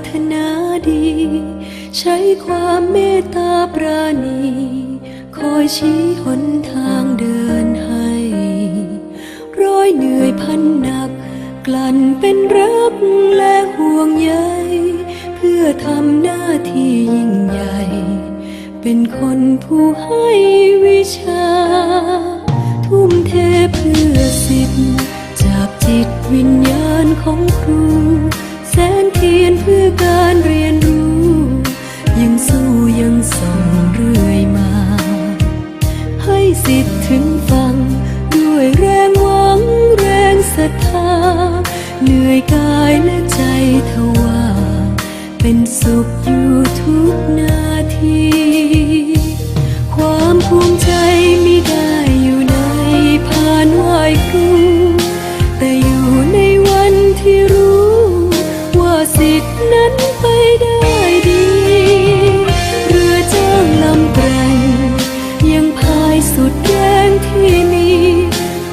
ารถนาดี ใช้ความเมตตาปราณี คอยชี้หนทางเดินให้ ร้อยเหนื่อยพันหนัก กลั่นเป็นรักและห่วงใยเพื่อทำหน้าที่ยิ่งใหญ่ เป็นคนผู้ให้วิชา ทุ่มเทเพื่อสิทธิ์จากจิตวิญญาณของครู การเรียนรู้ ยังสู้ยังส่องเรื่อยมา ให้สิทธิ์ถึงฟัง ด้วยแรงหวังแรงศรัทธา เหนื่อยกายและใจทว่า เป็นสุขอยู่ทุก ไปได้ดี เรือจ้างลำแกร่งยังพายสุดแรงที่มี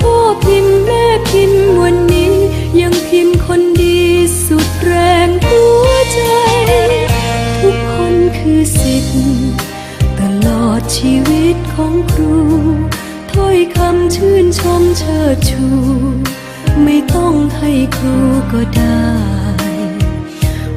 พ่อพิมพ์แม่พิมพ์วันนี้ ยังพิมพ์คนดีสุดแรงหัวใจ ทุกคนคือสิทธิ์ตลอดชีวิตของครู ถ้อยคำชื่นชมเชิดชู ไม่ต้องให้ครูก็ได้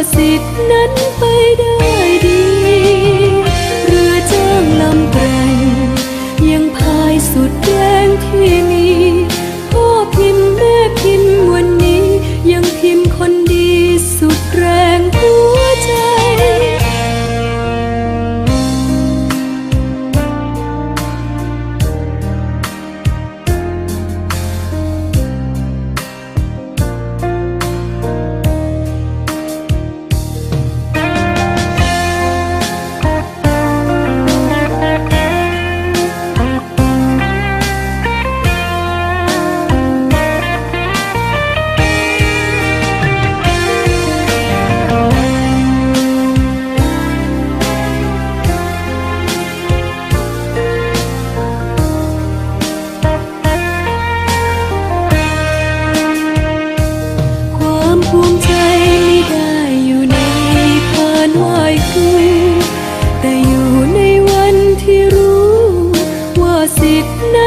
ว่าสิท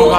คุณค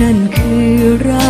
นั่นคือรัก